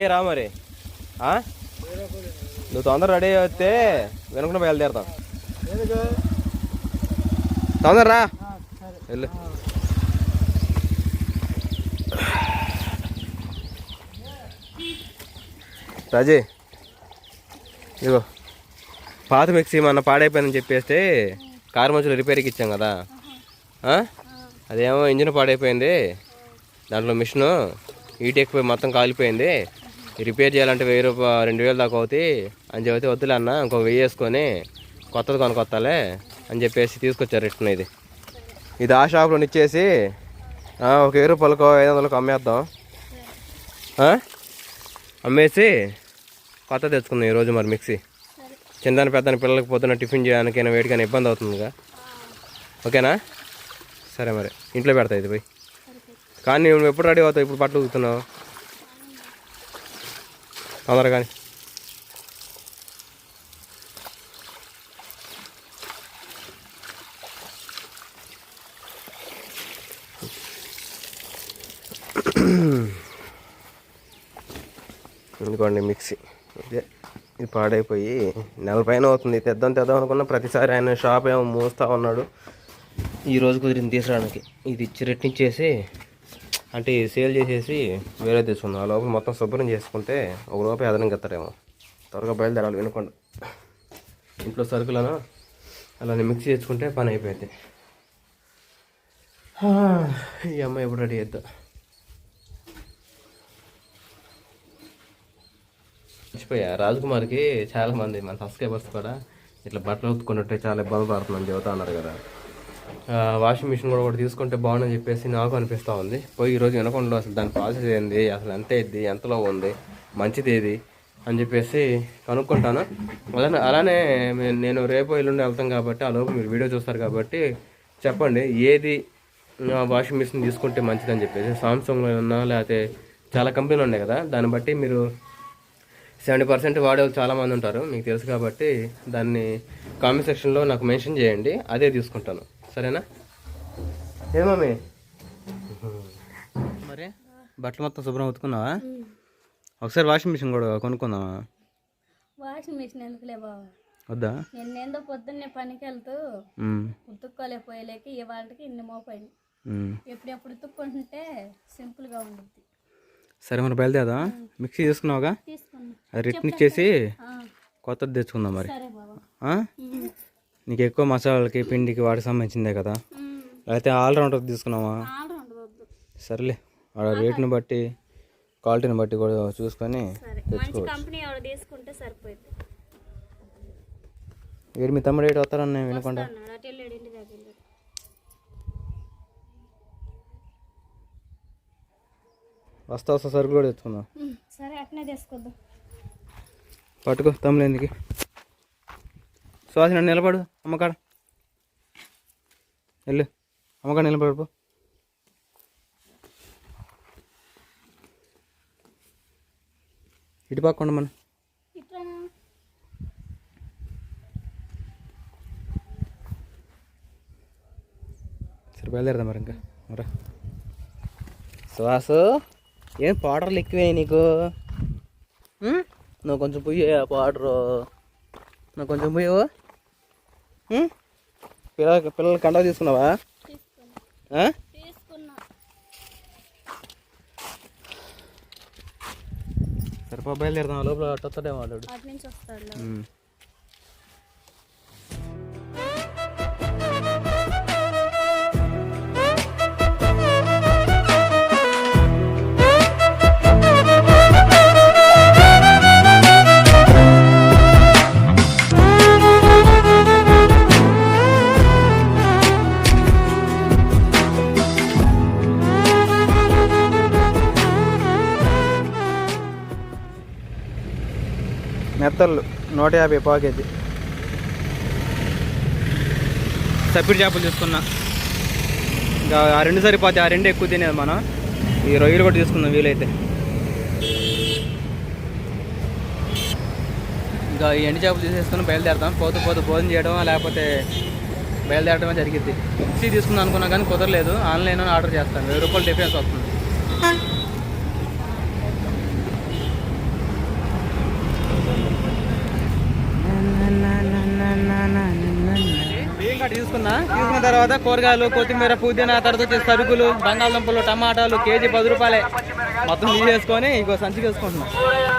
రా మరి? నువ్వు తొందర రెడీ అయితే వెనుకనే బయలుదేరతాం. తొందర రా. వెళ్ళు. రాజీ ఇదిగో. పాత మిక్సీ మొన్న పాడైపోయిందని చెప్పేస్తే కారు మధ్యలో రిపేర్కి ఇచ్చాం కదా? అదేమో ఇంజిన్ పాడైపోయింది. దాంట్లో మిషను హీట్ ఎక్కిపోయి మొత్తం కాలిపోయింది. రిపేర్ చేయాలంటే వెయ్యి రూపాయలు రెండు వేలు దాకా అవుతాయి. అని చెబితే వద్దులే అన్న ఇంకో వెయ్యి వేసుకొని కొత్తది కొనుక్కొత్తాలే అని చెప్పేసి తీసుకొచ్చారు రిటర్న్ ఇది. ఇది ఆ షాప్లో ఇచ్చేసి ఒక వెయ్యి రూపాయలకో ఐదు వందలకు అమ్మేద్దాం. అమ్మేసి కొత్త తెచ్చుకుందాం ఈరోజు మరి మిక్సీ. చిన్న పెద్దని పిల్లలకి పొద్దున్న టిఫిన్ చేయడానికైనా వేడికైనా ఇబ్బంది అవుతుందిగా. ఓకేనా? సరే మరి ఇంట్లో పెడతా ఇది పోయి. కానీ నువ్వు ఎప్పుడు రెడీ అవుతావు? ఇప్పుడు బట్టలు ఉతుకుతున్నావు? తొందరగా కానీ మిక్సీ. ఇదే ఇది పాడైపోయి నెల పైన అవుతుంది. తెద్దాం తెద్దాం అనుకున్న ప్రతిసారి ఆయన షాప్ ఏమో మూస్తూ ఉన్నాడు. ఈ రోజు కుదిరింది తీసుకురావడానికి. ఇది ఇచ్చి రెట్టించేసి అంటే సేల్ చేసేసి వేరే తీసుకుందాం ఆ లోపల మొత్తం శుభ్రం చేసుకుంటే ఒక లోపే అదనంగా ఎత్తారేమో త్వరగా బయలుదేరాలి వినకుండా. ఇంట్లో సరుకులను? అలా మిక్స్ చేసుకుంటే పని అయిపోయింది. ఈ అమ్మాయి ఎప్పుడు రెడీ చేద్దాం? మర్చిపోయా రాజకుమార్కి చాలా మంది మన సబ్స్క్రైబర్స్ కూడా ఇట్లా బట్టలు ఉత్తుకున్నట్టే చాలా ఇబ్బంది పడుతుందని చెబుతా అన్నారు కదా. వాషింగ్ మిషన్ కూడా ఒకటి తీసుకుంటే బాగుందని చెప్పేసి నాకు అనిపిస్తూ ఉంది. పోయి ఈరోజు వినకుండా అసలు దాని ప్రాసెస్ ఏంది? అసలు ఎంత ఇది ఎంతలో ఉంది? మంచిది ఏది? అని చెప్పేసి కనుక్కుంటాను. అలానే అలానే నేను రేపు ఎల్లుండి వెళ్తాం కాబట్టి ఆ లోపు మీరు వీడియో చూస్తారు కాబట్టి చెప్పండి ఏది వాషింగ్ మిషన్ తీసుకుంటే మంచిదని చెప్పేసి. సామ్సంగ్లో ఉన్నా లేకపోతే చాలా కంపెనీలు ఉన్నాయి కదా దాన్ని బట్టి మీరు సెవెంటీ పర్సెంట్ వాడే వాళ్ళు ఉంటారు. మీకు తెలుసు కాబట్టి దాన్ని కామెంట్ సెక్షన్లో నాకు మెన్షన్ చేయండి. అదే తీసుకుంటాను. సరేనా? ఏ మమ్మీ? మరి? బట్టలు మొత్తం శుభ్రం ఉతుకున్నావా? ఒకసారి వాషింగ్ మిషన్ కూడా కొనుక్కుందామా? వాషింగ్ మిషన్ ఎందుకులే బాబా వద్దా? నిన్నేందో పొద్దున్నే పనికి వెళ్తూ ఉతుక్కోలేకపోయలేక ఇవాళకి ఇన్ని మోపండి ఉమ్. ఎప్పుడెప్పుడు ఉతుక్కుంటుంటే సింపుల్గా ఉంటుంది సరే మరి బయలుదేరదా మిక్సీ తీసుకున్నావుగా? తీసుకున్నా. అది రిటర్న్ ఇచ్చేసి కొత్తది తెచ్చుకుందాం మరి? నీకు ఎక్కువ మసాలాలకి పిండికి వాటికి సంబంధించిందే కదా? అయితే ఆల్రౌండర్ తీసుకున్నావా? సర్లే వాడు రేట్ని బట్టి క్వాలిటీని బట్టి కూడా చూసుకొని సరిపోయింది వీడు మీ తమ్ముడు ఏడు వస్తారని వినకుండా? వస్తా వస్తా సరుకులు కూడా తెచ్చుకుందాం. సరే అట్నే పట్టుకో తమ్ముడు ఎందుకు? సుహాసిన నిలబడు. అమ్మకాడ. వెళ్ళు. అమ్మకాడ నిలబడు. ఇటు పక్కండి మనం సరే బయలుదేరదాం మరి ఇంకా. మరా సుహాసు ఏం పౌడర్లు ఎక్కువే నీకు? నువ్వు కొంచెం పోయి ఆ పౌడరు నువ్వు కొంచెం పోయావు పిల్లల పిల్లల కండ తీసుకున్నావా? సరిపో బయలుదేరదాం లోపల వస్తాడేమో వాడు. ముత్తళ్ళు నూట యాభై పావు కేజీ. సప్పిడి చేపలు తీసుకున్నా. ఇంకా ఆ రెండు సరిపోతే ఆ రెండు ఎక్కువ తినేది మనం. ఈ రొయ్యలు కూడా తీసుకుందాం వీలైతే. ఇంకా ఈ ఎండి చేపలు తీసేసుకుని బయలుదేరతాం. పోతూ పోతూ భోజనం చేయడం లేకపోతే బయలుదేరడమే జరిగింది మిక్సీ తీసుకుందాం అనుకున్నా కానీ కుదరలేదు. ఆన్లైన్ ఆర్డర్ చేస్తాను. వెయ్యి రూపాయలు డిఫరెన్స్ వస్తుంది అటు తీసుకున్నా. తీసుకున్న తర్వాత కూరగాయలు కొత్తిమీర పుదీనా తర్వాత వచ్చేసి సరుకులు బంగాళదుంపలు టమాటాలు కేజీ పది రూపాయలే. మొత్తం తీసేసుకొని ఇంకో సంచికి వేసుకుంటున్నాం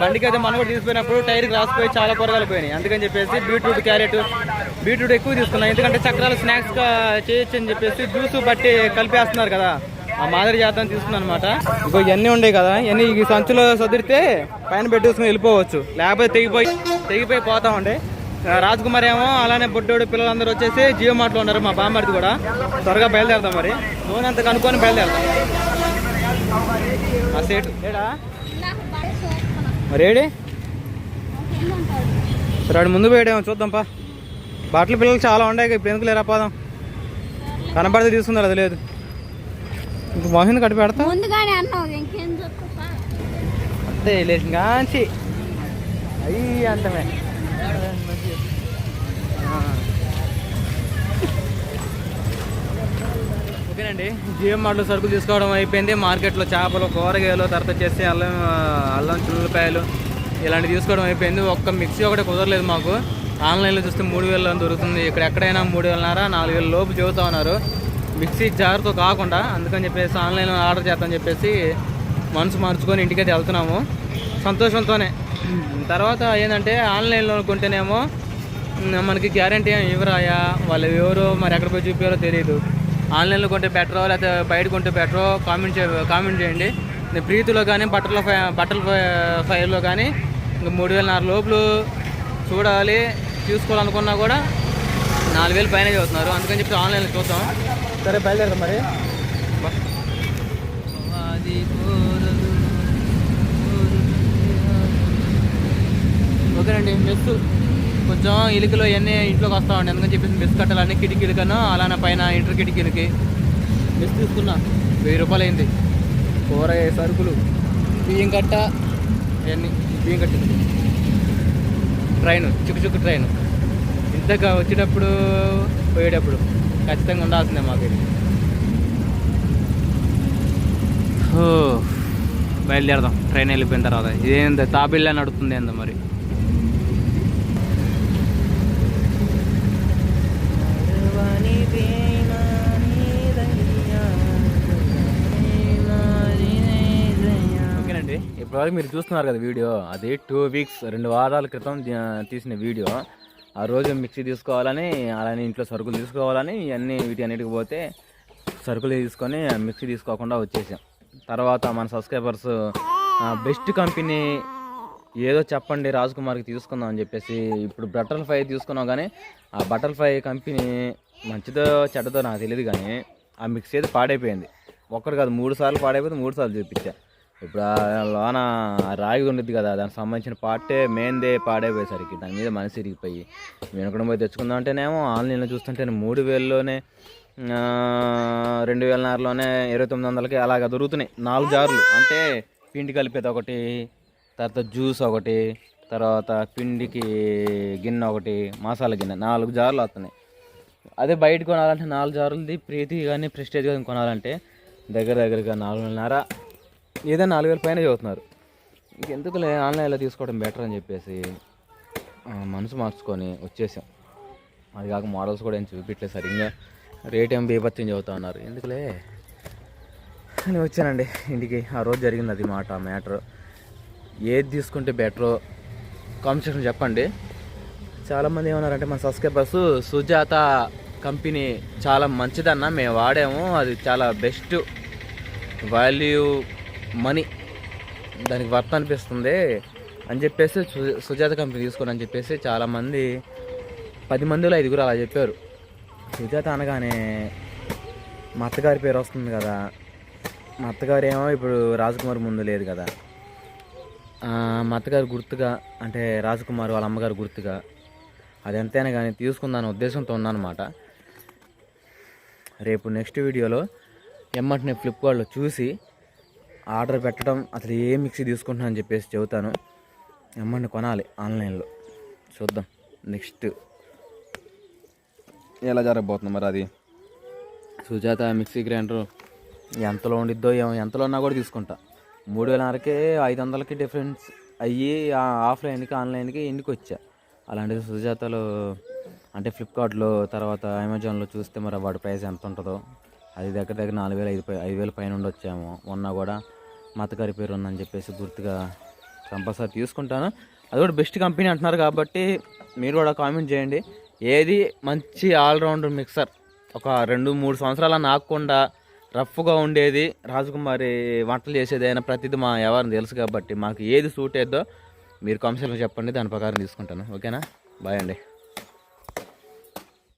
బండికి అయితే మనం కూడా తీసుకున్నప్పుడు టైర్కి రాసిపోయి చాలా కూరగాయలు పోయినాయి. అందుకని చెప్పేసి బీట్రూట్ క్యారెట్ బీట్రూట్ ఎక్కువ తీసుకున్నాం. ఎందుకంటే చక్రాలు స్నాక్స్ చేయొచ్చు అని చెప్పేసి జ్యూస్ బట్టి కలిపేస్తున్నారు కదా. ఆ మాదిరి చేద్దాం తీసుకున్నాను అనమాట ఇంకో ఇవన్నీ ఉండే కదా. ఇవన్నీ ఈ సంచులో సదిరితే పైన పెట్టేసుకుని వెళ్ళిపోవచ్చు. లేకపోతే తెగిపోయి తెగిపోయి పోతా ఉండే. రాజ్ కుమార్ ఏమో అలానే బొడ్డోడు పిల్లలందరూ వచ్చేసి జియో మార్ట్లో ఉన్నారు మా బామ్మడిది కూడా. త్వరగా బయలుదేరదాం మరి. నూనె అంత కనుక్కొని బయలుదేరదాం. ఆ సేటు. ఏడా? మరి ఏడి ముందు పోయాడేమో చూద్దాంపా బట్టల పిల్లలు చాలా ఉన్నాయి ఇప్పుడు ఎందుకు లేరా పోదాం? కనపడితే తీసుకున్నారు అది లేదు? ఇంక మోహిన్ కట్టి పెడతా? అంతే కాంచి అయ్యి అంతమే. ఓకేనండి. జిఎం మార్ట్లో సరుకులు తీసుకోవడం అయిపోయింది. మార్కెట్లో చేపలు కూరగాయలు తర్వాత వచ్చేసి అల్లం అల్లం చిల్లుపాయలు ఇలాంటివి తీసుకోవడం అయిపోయింది. ఒక్క మిక్సీ ఒకటి కుదరలేదు మాకు. ఆన్లైన్లో చూస్తే మూడు వేలలో దొరుకుతుంది. ఇక్కడ ఎక్కడైనా మూడు వేలన్నర నాలుగు వేల లోపు చెబుతా ఉన్నారు. మిక్సీ జార్తో కాకుండా అందుకని చెప్పేసి ఆన్లైన్లో ఆర్డర్ చేద్దామని చెప్పేసి మనసు మార్చుకొని ఇంటికైతే వెళ్తున్నాము. సంతోషంతోనే. తర్వాత ఏంటంటే ఆన్లైన్లో కొంటేనేమో మనకి గ్యారంటీ ఏమి ఇవ్వరాయా? వాళ్ళు ఎవరో మరి ఎక్కడ పోయి చూపారో తెలియదు ఆన్లైన్లో కొంటే బెటరో లేకపోతే బయట కొంటే బెటరో కామెంట్ చే కామెంట్ చేయండి. నేను ప్రీతిలో కానీ బట్టల ఫై బట్టల ఫై- ఫైర్లో కానీ ఇంకా మూడు వేల నాలుగు లోపలు చూడాలి. చూసుకోవాలనుకున్నా కూడా నాలుగు వేలు పైన చదువుతున్నారు. అందుకని చెప్పి ఆన్లైన్లో చూద్దాం. సరే బయలుదేరదాం మరి. ఓకేనండి మెస్ కొంచెం ఇలుకలో ఇవన్నీ ఇంట్లోకి వస్తా ఉండే. అందుకని చెప్పేసి మెస్ కట్టాలని కిటికీలకను అలానే పైన ఇంటర్ కిటికీలకి. మెస్ తీసుకున్నా. వెయ్యి రూపాయలు అయింది. కూర సరుకులు? బియ్యం కట్ట. ఇవన్నీ. బియ్యం కట్ట. ట్రైన్. చుక్కు చుక్కు ట్రైన్. ఇంతగా వచ్చేటప్పుడు పోయేటప్పుడు ఖచ్చితంగా ఉండాల్సిందే మాకు ఇది. బయలుదేరదాం. ట్రైన్ వెళ్ళిపోయిన తర్వాత. ఇదేంత తాబిల్లా నడుస్తుంది ఏందో మరి? ఒకవేళ మీరు చూస్తున్నారు కదా వీడియో. అది టూ వీక్స్ రెండు వారాల క్రితం తీసిన వీడియో. ఆ రోజు మిక్సీ తీసుకోవాలని అలానే ఇంట్లో సరుకులు తీసుకోవాలని ఇవన్నీ వీటి అన్నిటికి పోతే సరుకులు తీసుకొని మిక్సీ తీసుకోకుండా వచ్చేసాం. తర్వాత మన సబ్స్క్రైబర్స్ బెస్ట్ కంపెనీ ఏదో చెప్పండి రాజ్ కుమార్కి తీసుకుందాం అని చెప్పేసి ఇప్పుడు బటర్ఫ్లై తీసుకున్నాం కానీ ఆ బటర్ఫ్లై కంపెనీ మంచిదో చెడ్డదో నాకు తెలియదు కానీ ఆ మిక్సీ అయితే పాడైపోయింది. ఒక్కరు కాదు మూడు సార్లు పాడైపోతే మూడు సార్లు చూపించా. ఇప్పుడు లోన రాగి ఉండిద్ది కదా దానికి సంబంధించిన పార్టే మెయిన్దే పాడైపోయేసరికి దాని మీద మనసు ఇరిగిపోయి వెనుకడం పోయి తెచ్చుకుందాం అంటేనేమో ఆన్లైన్లో చూస్తుంటే మూడు వేలలోనే రెండు వేల నారులోనే ఇరవై తొమ్మిది వందలకి అలాగ దొరుకుతున్నాయి. నాలుగు జార్లు. అంటే పిండి కలిపేది ఒకటి తర్వాత జ్యూస్ ఒకటి తర్వాత పిండికి గిన్నె ఒకటి మసాలా గిన్నె నాలుగు జార్లు వస్తున్నాయి. అదే బయట కొనాలంటే నాలుగు జారులది ప్రీతి కానీ ప్రెస్టేజ్ కానీ కొనాలంటే దగ్గర దగ్గరగా నాలుగున్నర ఏదైనా నాలుగు వేల పైన చదువుతున్నారు. ఇంకెందుకులే ఆన్లైన్లో తీసుకోవడం బెటర్ అని చెప్పేసి మనసు మార్చుకొని వచ్చేసాం. అది కాక మోడల్స్ కూడా ఏం చూపించలేదు సరిగ్గా. రేట్ ఏం బీభత్యం చదువుతా ఉన్నారు. ఎందుకులే? అని వచ్చానండి ఇంటికి. ఆ రోజు జరిగింది అది మాట మ్యాటర్. ఏది తీసుకుంటే బెటరో కామెంట్ చెప్పండి. చాలామంది ఏమన్నారంటే మన సబ్స్క్రైబర్స్ సుజాత కంపెనీ చాలా మంచిదన్న మేము వాడాము. అది చాలా బెస్ట్ వాల్యూ మనీ. దానికి వర్త్ అనిపిస్తుంది అని చెప్పేసి సు- సుజాత కంపెనీ తీసుకోండి అని చెప్పేసి చాలామంది పది మందిలో ఐదుగురు అలా చెప్పారు. సుజాత అనగానే మా అత్తగారి పేరు వస్తుంది కదా. మా అత్తగారు ఏమో ఇప్పుడు రాజకుమార్ ముందు లేదు కదా. మా అత్తగారు గుర్తుగా అంటే రాజకుమార్ వాళ్ళ అమ్మగారు గుర్తుగా అది ఎంతైనా కానీ తీసుకుందాని ఉద్దేశంతో ఉన్నానమాట రేపు నెక్స్ట్ వీడియోలో ఎమ్మంటే ఫ్లిప్కార్ట్లో చూసి ఆర్డర్ పెట్టడం అసలు ఏ మిక్సీ తీసుకుంటున్నా అని చెప్పేసి చెబుతాను. ఎమ్మంటే కొనాలి ఆన్లైన్లో. చూద్దాం. నెక్స్ట్. ఎలా జరగబోతుంది మరి అది? సుజాత మిక్సీ గ్రైండర్ ఎంతలో ఉండిద్దో ఏమో ఎంతలో ఉన్నా కూడా తీసుకుంటా. మూడు వేలన్నరకే ఐదు వందలకి డిఫరెన్స్ అయ్యి ఆఫ్లైన్కి ఆన్లైన్కి ఇంటికి వచ్చా? అలాంటిది సుజాతలో అంటే ఫ్లిప్కార్ట్లో తర్వాత అమెజాన్లో చూస్తే మరి వాడి ప్రైస్ ఎంత ఉంటుందో అది దగ్గర దగ్గర నాలుగు వేలు ఐదు పై ఐదు వేల పైన ఉండొచ్చేమో మొన్న కూడా మా అత్తగారి పేరు ఉందని చెప్పేసి గుర్తుగా కంపల్సరీ తీసుకుంటాను. అది కూడా బెస్ట్ కంపెనీ అంటున్నారు కాబట్టి మీరు కూడా కామెంట్ చేయండి. ఏది మంచి ఆల్రౌండర్ మిక్సర్. ఒక రెండు మూడు సంవత్సరాల నాకుండా రఫ్గా ఉండేది రాజకుమారి వంటలు చేసేది అయినా ప్రతిదీ మా ఎవరిని తెలుసు కాబట్టి మాకు ఏది సూట్ అయ్యో మీరు కామెంట్స్లో చెప్పండి. దాని ప్రకారం తీసుకుంటాను. ఓకేనా? బాయ్ అండి.